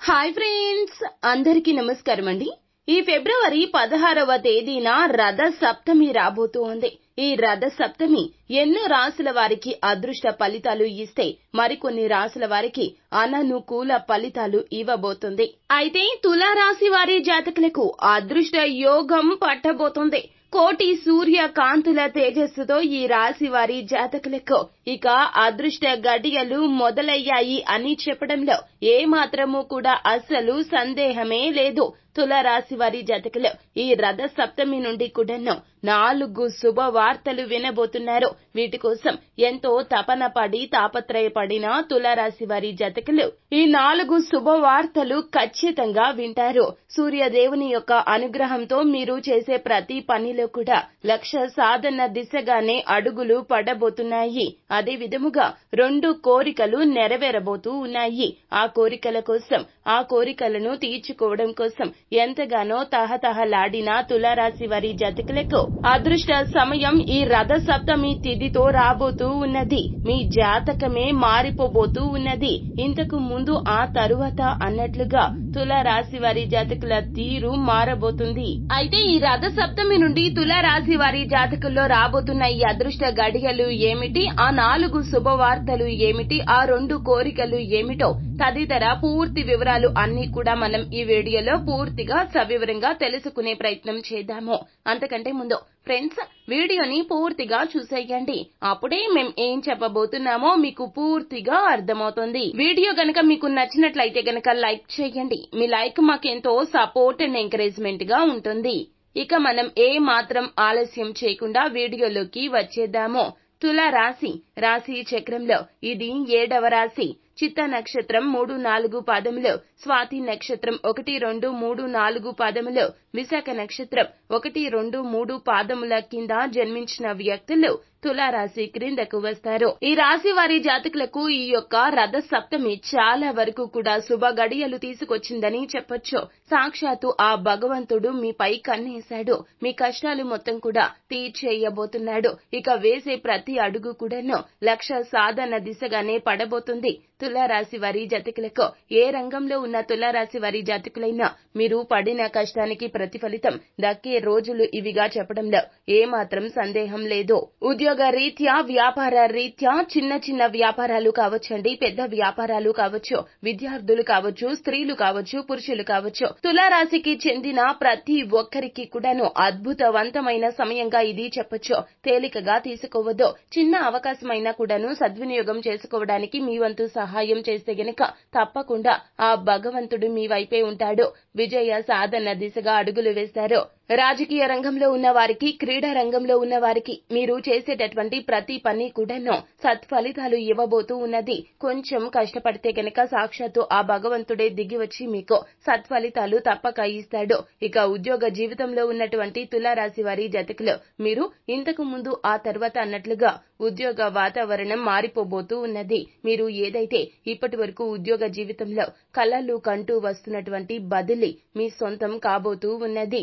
Hi friends అందరికీ నమస్కారం అండి. ఈ ఫిబ్రవరి పదహారవ తేదీన రథ సప్తమి రాబోతోంది. ఈ రథ సప్తమి ఎన్నో రాసుల వారికి అదృష్ట ఫలితాలు ఇస్తే మరికొన్ని రాసుల వారికి అననుకూల ఫలితాలు ఇవ్వబోతుంది. అయితే తులారాశి వారి జాతకులకు అదృష్ట యోగం పట్టబోతుంది. కోటి సూర్య కాంతుల తేజస్సుతో ఈ రాశి వారి జాతకులకు ఇక అదృష్ట గడియలు మొదలయ్యాయి అని చెప్పడంలో ఏ కూడా అస్సలు సందేహమే లేదు. తులరాశి వారి జాతకులు ఈ రథ సప్తమి నుండి కూడాను నాలుగు శుభవార్తలు వినబోతున్నారు. వీటి కోసం ఎంతో తపన పడి తాపత్రయపడిన తులరాశి వారి జతకలు ఈ నాలుగు శుభవార్తలు ఖచ్చితంగా వింటారు. సూర్యదేవుని యొక్క అనుగ్రహంతో మీరు చేసే ప్రతి పనిలో కూడా లక్ష్య సాధన దిశగానే అడుగులు పడబోతున్నాయి. అదే విధముగా రెండు కోరికలు నెరవేరబోతూ ఉన్నాయి. ఆ కోరికల కోసం ఆ కోరికలను తీర్చుకోవడం కోసం ఎంతగానో తహతహలాడిన తులారాశి వారి జాతకులకు అదృష్ట సమయం ఈ రథ సప్తమి తిథితో రాబోతూ ఉన్నది. మీ జాతకమే మారిపోబోతూ ఉన్నది. ఇంతకు ముందు ఆ తరువాత అన్నట్లుగా తులారాశి వారి జాతకుల తీరు మారబోతుంది. అయితే ఈ రథ సప్తమి నుండి తులారాశి వారి జాతకుల్లో రాబోతున్న ఈ అదృష్ట గడియలు ఏమిటి? ఆ నాలుగు శుభవార్తలు ఏమిటి? ఆ రెండు కోరికలు ఏమిటో తదితర పూర్తి వివరాలు అన్ని కూడా మనం ఈ వీడియోలో పూర్తి పూర్తిగా సవివరంగా తెలుసుకునే ప్రయత్నం చేద్దాము. అంతకంటే ముందు ఫ్రెండ్స్ వీడియోని పూర్తిగా చూసేయండి. అప్పుడే మేం ఏం చెప్పబోతున్నామో మీకు పూర్తిగా అర్థమవుతుంది. వీడియో గనక మీకు నచ్చినట్లయితే గనక లైక్ చేయండి. మీ లైక్ మాకెంతో సపోర్ట్ అండ్ ఎంకరేజ్మెంట్గా ఉంటుంది. ఇక మనం ఏ మాత్రం ఆలస్యం చేయకుండా వీడియోలోకి వచ్చేద్దాము. తుల రాశి రాశి చక్రంలో ఇది ఏడవ రాశి. చిత్త నక్షత్రం మూడు నాలుగు పాదములో స్వాతి నక్షత్రం ఒకటి రెండు మూడు నాలుగు పాదములో విశాఖ నక్షత్రం ఒకటి రెండు మూడు పాదముల కింద జన్మించిన వ్యక్తులు తులారాశి క్రిందకు వస్తారు. ఈ రాశి వారి జాతకులకు ఈ యొక్క రథ సప్తమి చాలా వరకు కూడా శుభ గడియలు తీసుకొచ్చిందని చెప్పొచ్చు. సాక్షాత్తు ఆ భగవంతుడు మీపై కన్నేశాడు. మీ కష్టాలు మొత్తం కూడా తీర్చేయబోతున్నాడు. ఇక వేసే ప్రతి అడుగు కూడాను లక్ష సాధన దిశగానే పడబోతుంది. తులారాశి వారి జాతకులకు ఏ రంగంలో ఉన్న తులారాశి వారి జాతకులైనా మీరు పడిన కష్టానికి ప్రతిఫలితం దక్కే రోజులు ఇవిగా చెప్పడంలో ఏ మాత్రం సందేహం లేదు. ఉద్యోగ రీత్యా వ్యాపార రీత్యా చిన్న చిన్న వ్యాపారాలు కావచ్చండి పెద్ద వ్యాపారాలు కావచ్చు విద్యార్థులు కావచ్చు స్త్రీలు కావచ్చు పురుషులు కావచ్చు. తులారాశికి చెందిన ప్రతి ఒక్కరికి కూడాను అద్భుతవంతమైన సమయంగా ఇది చెప్పొచ్చు. తేలికగా తీసుకోవద్దు. చిన్న అవకాశమైనా కూడాను సద్వినియోగం చేసుకోవడానికి మీ వంతు సహా సహాయం చేస్తే గనక తప్పకుండా ఆ భగవంతుడు మీ వైపే ఉంటాడు. విజయ సాధన దిశగా అడుగులు వేస్తారు. రాజకీయ రంగంలో ఉన్న వారికి క్రీడా రంగంలో ఉన్న వారికి మీరు చేసేటటువంటి ప్రతి పని కూడాను సత్ఫలితాలు ఇవ్వబోతూ ఉన్నది. కొంచెం కష్టపడితే గనక సాక్షాత్తు ఆ భగవంతుడే దిగి వచ్చి మీకు సత్ఫలితాలు తప్పక ఇస్తాడు. ఇక ఉద్యోగ జీవితంలో ఉన్నటువంటి తులారాశి వారి జతకులు మీరు ఇంతకు ముందు ఆ తర్వాత అన్నట్లుగా ఉద్యోగ వాతావరణం మారిపోబోతూ ఉన్నది. మీరు ఏదైతే ఇప్పటి వరకు ఉద్యోగ జీవితంలో కలలు కంటూ వస్తున్నటువంటి బదిలీ మీ సొంతం కాబోతూ ఉన్నది.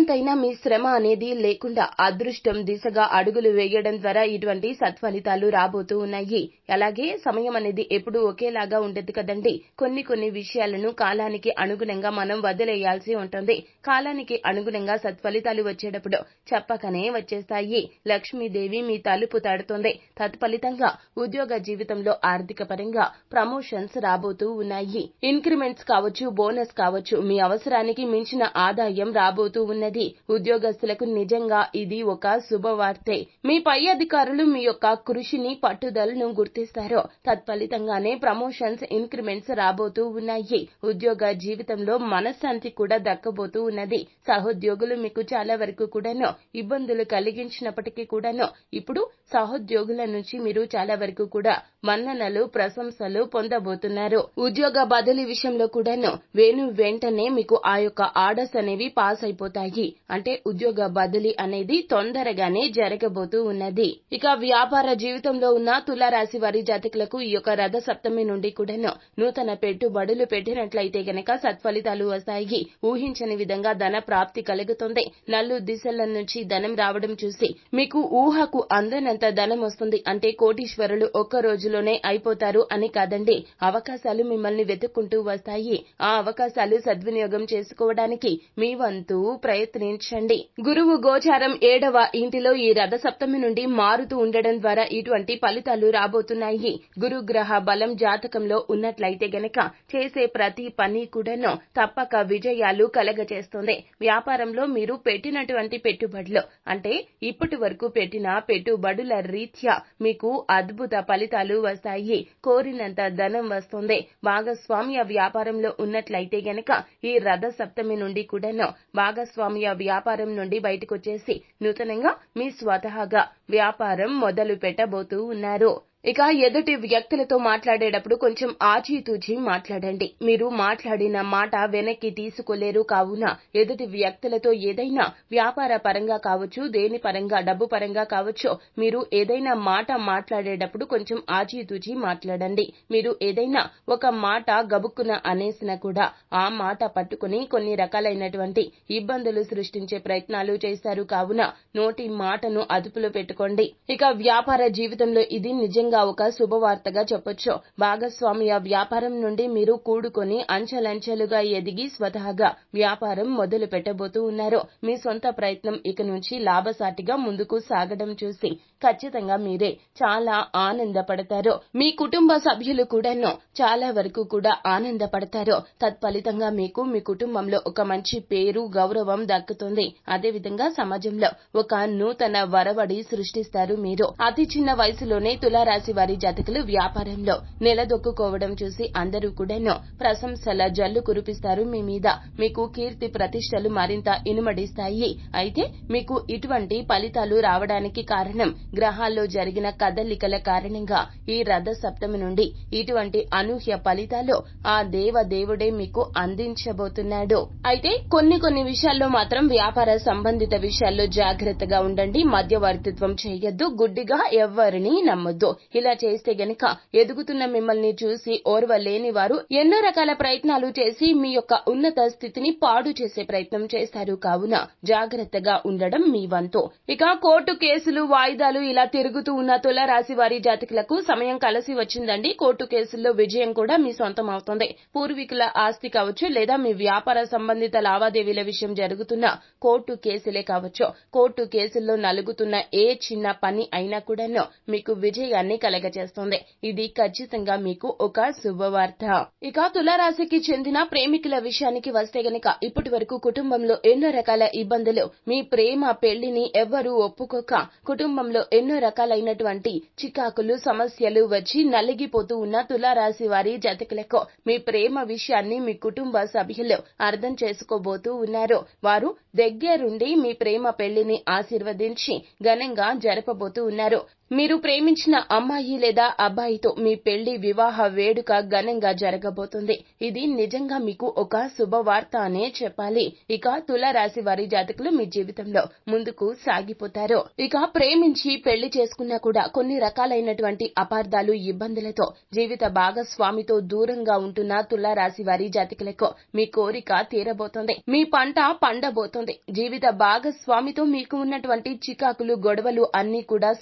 అనువంతైన మీ శ్రమ అనేది లేకుండా అదృష్టం దిశగా అడుగులు వేయడం ద్వారా ఇటువంటి సత్ఫలితాలు రాబోతూ ఉన్నాయి. అలాగే సమయం అనేది ఎప్పుడూ ఒకేలాగా ఉండదు కదండి. కొన్ని కొన్ని విషయాలను కాలానికి అనుగుణంగా మనం వదిలేయాల్సి ఉంటుంది. కాలానికి అనుగుణంగా సత్ఫలితాలు వచ్చేటప్పుడు చెప్పకనే వచ్చేస్తాయి. లక్ష్మీదేవి మీ తలుపు తడుతుంది. తత్ఫలితంగా ఉద్యోగ జీవితంలో ఆర్థిక పరంగా ప్రమోషన్స్ రాబోతూ ఉన్నాయి. ఇంక్రిమెంట్స్ కావచ్చు బోనస్ కావచ్చు మీ అవసరానికి మించిన ఆదాయం రాబోతూ ఉన్నది. ఉద్యోగస్తులకు నిజంగా ఇది ఒక శుభవార్తే. మీ పై అధికారులు మీ యొక్క కృషిని పట్టుదలను గుర్తిస్తారు. తత్ఫలితంగానే ప్రమోషన్స్ ఇంక్రిమెంట్స్ రాబోతూ ఉన్నాయి. ఉద్యోగ జీవితంలో మనశ్శాంతి కూడా దక్కబోతూ ఉన్నది. సహోద్యోగులు మీకు చాలా వరకు కూడాను ఇబ్బందులు కలిగించినప్పటికీ కూడాను ఇప్పుడు సహోద్యోగుల నుంచి మీరు చాలా వరకు కూడా మన్ననలు ప్రశంసలు పొందబోతున్నారు. ఉద్యోగ బదిలీ విషయంలో కూడాను వేణు వెంటనే మీకు ఆ యొక్క ఆర్డర్స్ అనేవి పాస్ అయిపోతాయి. వస్తాయి అంటే ఉద్యోగ బదిలీ అనేది తొందరగానే జరగబోతూ ఉన్నది. ఇక వ్యాపార జీవితంలో ఉన్న తులారాశి వారి జాతకులకు ఈ యొక్క రథ సప్తమి నుండి కూడాను నూతన పెట్టుబడులు పెట్టినట్లయితే గనక సత్ఫలితాలు వస్తాయి. ఊహించని విధంగా ధన ప్రాప్తి కలుగుతుంది. నల్లు దిశల నుంచి ధనం రావడం చూసి మీకు ఊహకు అందనంత ధనం వస్తుంది. అంటే కోటీశ్వరులు ఒక్క రోజులోనే అయిపోతారు అని కాదండి. అవకాశాలు మిమ్మల్ని వెతుక్కుంటూ వస్తాయి. ఆ అవకాశాలు సద్వినియోగం చేసుకోవడానికి మీ వంతు ప్రయత్నించండి. గురువు గోచారం ఏడవ ఇంటిలో ఈ రథ సప్తమి నుండి మారుతూ ఉండడం ద్వారా ఇటువంటి ఫలితాలు రాబోతున్నాయి. గురుగ్రహ బలం జాతకంలో ఉన్నట్లయితే గనక చేసే ప్రతి పని కూడాను తప్పక విజయాలు కలగజేస్తుంది. వ్యాపారంలో మీరు పెట్టినటువంటి పెట్టుబడులు అంటే ఇప్పటి వరకు పెట్టిన పెట్టుబడుల రీత్యా మీకు అద్భుత ఫలితాలు వస్తాయి. కోరినంత ధనం వస్తుంది. భాగస్వామ్య వ్యాపారంలో ఉన్నట్లయితే గనక ఈ రథ సప్తమి నుండి కూడాను భాగస్వామ్య వ్యాపారం నుండి బయటకొచ్చేసి నూతనంగా మీ స్వతహాగా వ్యాపారం మొదలు పెట్టబోతూ ఉన్నారు. ఇక ఎదుటి వ్యక్తులతో మాట్లాడేటప్పుడు కొంచెం ఆచితూచి మాట్లాడండి. మీరు మాట్లాడిన మాట వెనక్కి తీసుకోలేరు. కావున ఎదుటి వ్యక్తులతో ఏదైనా వ్యాపార పరంగా కావచ్చు దేని పరంగా డబ్బు పరంగా కావచ్చు మీరు ఏదైనా మాట మాట్లాడేటప్పుడు కొంచెం ఆచితూచి మాట్లాడండి. మీరు ఏదైనా ఒక మాట గబుక్కున అనేసినా కూడా ఆ మాట పట్టుకుని కొన్ని రకాలైనటువంటి ఇబ్బందులు సృష్టించే ప్రయత్నాలు చేస్తారు. కావున నోటి మాటను అదుపులో పెట్టుకోండి. ఇక వ్యాపార జీవితంలో ఇది నిజంగా నిజంగా ఒక శుభవార్తగా చెప్పొచ్చు. భాగస్వామ్య వ్యాపారం నుండి మీరు కూడుకొని అంచెలంచెలుగా ఎదిగి స్వతహాగా వ్యాపారం మొదలు పెట్టబోతూ ఉన్నారు. మీ సొంత ప్రయత్నం ఇక నుంచి లాభసాటిగా ముందుకు సాగడం చూసి ఖచ్చితంగా మీరే చాలా ఆనందపడతారు. మీ కుటుంబ సభ్యులు కూడాను చాలా వరకు కూడా ఆనందపడతారు. తత్ఫలితంగా మీకు మీ కుటుంబంలో ఒక మంచి పేరు గౌరవం దక్కుతుంది. అదేవిధంగా సమాజంలో ఒక నూతన వరవడి సృష్టిస్తారు మీరు. అతి చిన్న వయసులోనే తులారాశి వారి జాతకులు వ్యాపారంలో నిలదొక్కుకోవడం చూసి అందరూ కూడాను ప్రశంసల జల్లు కురిపిస్తారు మీ మీద. మీకు కీర్తి ప్రతిష్టలు మరింత ఇనుమడిస్తాయి. అయితే మీకు ఇటువంటి ఫలితాలు రావడానికి కారణం గ్రహాల్లో జరిగిన కదలికల కారణంగా ఈ రథ సప్తమి నుండి ఇటువంటి అనూహ్య ఫలితాలు ఆ దేవ దేవుడే మీకు అందించబోతున్నాడు. అయితే కొన్ని కొన్ని విషయాల్లో మాత్రం వ్యాపార సంబంధిత విషయాల్లో జాగ్రత్తగా ఉండండి. మధ్యవర్తిత్వం చేయొద్దు. గుడ్డిగా ఎవ్వరిని నమ్మొద్దు. ఇలా చేస్తే గనక ఎదుగుతున్న మిమ్మల్ని చూసి ఓర్వలేని వారు ఎన్నో రకాల ప్రయత్నాలు చేసి మీ యొక్క ఉన్నత స్థితిని పాడు చేసే ప్రయత్నం చేస్తారు. కావున జాగ్రత్తగా ఉండడం మీ వంతు. ఇక కోర్టు కేసులు వాయిదాలు ఇలా తిరుగుతూ ఉన్న తుల రాశి వారి జాతకులకు సమయం కలిసి వచ్చిందండి. కోర్టు కేసుల్లో విజయం కూడా మీ సొంతం అవుతుంది పూర్వీకుల ఆస్తి కావచ్చు లేదా మీ వ్యాపార సంబంధిత లావాదేవీల విషయం జరుగుతున్న కోర్టు కేసులే కావచ్చు. కోర్టు కేసుల్లో నలుగుతున్న ఏ చిన్న పని అయినా కూడాను మీకు విజయాన్ని కలగజేస్తుంది. ఇది ఖచ్చితంగా మీకు ఒక శుభవార్త. ఇక తులారాశికి చెందిన ప్రేమికుల విషయానికి వస్తే గనక ఇప్పటి వరకు కుటుంబంలో ఎన్నో రకాల ఇబ్బందులు. మీ ప్రేమ పెళ్ళిని ఎవ్వరూ ఒప్పుకోక కుటుంబంలో ఎన్నో రకాలైనటువంటి చికాకులు సమస్యలు వచ్చి నలిగిపోతూ ఉన్న తులారాశి వారి జతకులకు మీ ప్రేమ విషయాన్ని మీ కుటుంబ సభ్యులు అర్థం చేసుకోబోతూ ఉన్నారు. వారు దగ్గరుండి మీ ప్రేమ పెళ్ళిని ఆశీర్వదించి ఘనంగా జరపబోతూ ఉన్నారు. మీరు ప్రేమించిన అమ్మాయి లేదా అబ్బాయితో మీ పెళ్ళి వివాహ వేడుక ఘనంగా జరగబోతుంది. ఇది నిజంగా మీకు ఒక శుభవార్త అనే చెప్పాలి. ఇక తుల రాశి వారి జాతకులు మీ జీవితంలో ముందుకు సాగిపోతారు. ఇక ప్రేమించి పెళ్ళి చేసుకున్నా కూడా కొన్ని రకాలైనటువంటి అపార్థాలు ఇబ్బందులతో జీవిత భాగస్వామితో దూరంగా ఉంటున్న తులరాశి వారి జాతకులకు మీ కోరిక తీరబోతోంది. మీ పంట పండబోతోంది. జీవిత భాగస్వామితో మీకు ఉన్నటువంటి చికాకులు గొడవలు అన్ని కూడా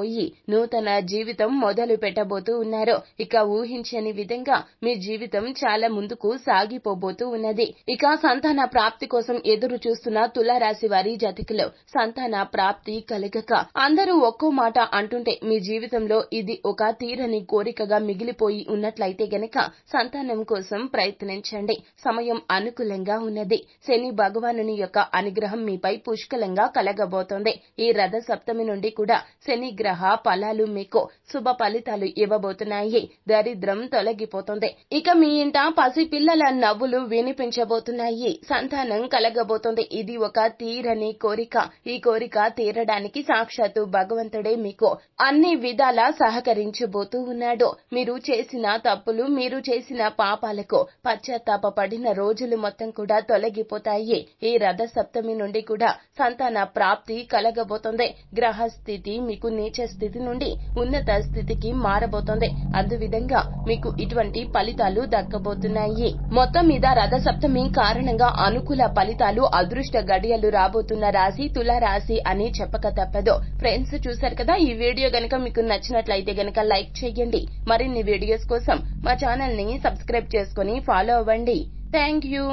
పోయి నూతన జీవితం మొదలు పెట్టబోతూ ఉన్నారు ఇక ఊహించని విధంగా మీ జీవితం చాలా ముందుకు సాగిపోబోతూ ఉన్నది. ఇక సంతాన ప్రాప్తి కోసం ఎదురు చూస్తున్న తులారాశి వారి జాతికులు సంతాన ప్రాప్తి కలగక అందరూ ఒక్కో మాట అంటుంటే మీ జీవితంలో ఇది ఒక తీరని కోరికగా మిగిలిపోయి ఉన్నట్లయితే గనక సంతానం కోసం ప్రయత్నించండి. సమయం అనుకూలంగా ఉన్నది. శని భగవానుని యొక్క అనుగ్రహం మీపై పుష్కలంగా కలగబోతోంది. ఈ రథ సప్తమి నుండి కూడా శని గ్రహ అనుగ్రహ ఫలాలు మీకు శుభ ఫలితాలు ఇవ్వబోతున్నాయి. దరిద్రం తొలగిపోతుంది. ఇక మీ ఇంట పసి పిల్లల నవ్వులు వినిపించబోతున్నాయి. సంతానం కలగబోతుంది. ఇది ఒక తీరని కోరిక. ఈ కోరిక తీరడానికి సాక్షాత్తు భగవంతుడే మీకు అన్ని విధాలా సహకరించబోతూ ఉన్నాడు. మీరు చేసిన తప్పులు మీరు చేసిన పాపాలకు పశ్చాత్తాప పడిన రోజులు మొత్తం కూడా తొలగిపోతాయి. ఈ రథ సప్తమి నుండి కూడా సంతాన ప్రాప్తి కలగబోతోంది. గ్రహస్థితి మీకు నీచ స్థితి నుండి ఉన్నత స్థితికి మారబోతోంది. అందువిధంగా మీకు ఇటువంటి ఫలితాలు దక్కబోతున్నాయి. మొత్తం మీద రథ సప్తమి కారణంగా అనుకూల ఫలితాలు అదృష్ట గడియలు రాబోతున్న రాశి తుల రాశి అని చెప్పక తప్పదు. ఫ్రెండ్స్ చూశారు కదా ఈ వీడియో గనక మీకు నచ్చినట్లయితే గనక లైక్ చేయండి. మరిన్ని వీడియోస్ కోసం మా ఛానల్ని సబ్స్క్రైబ్ చేసుకుని ఫాలో అవ్వండి. Thank you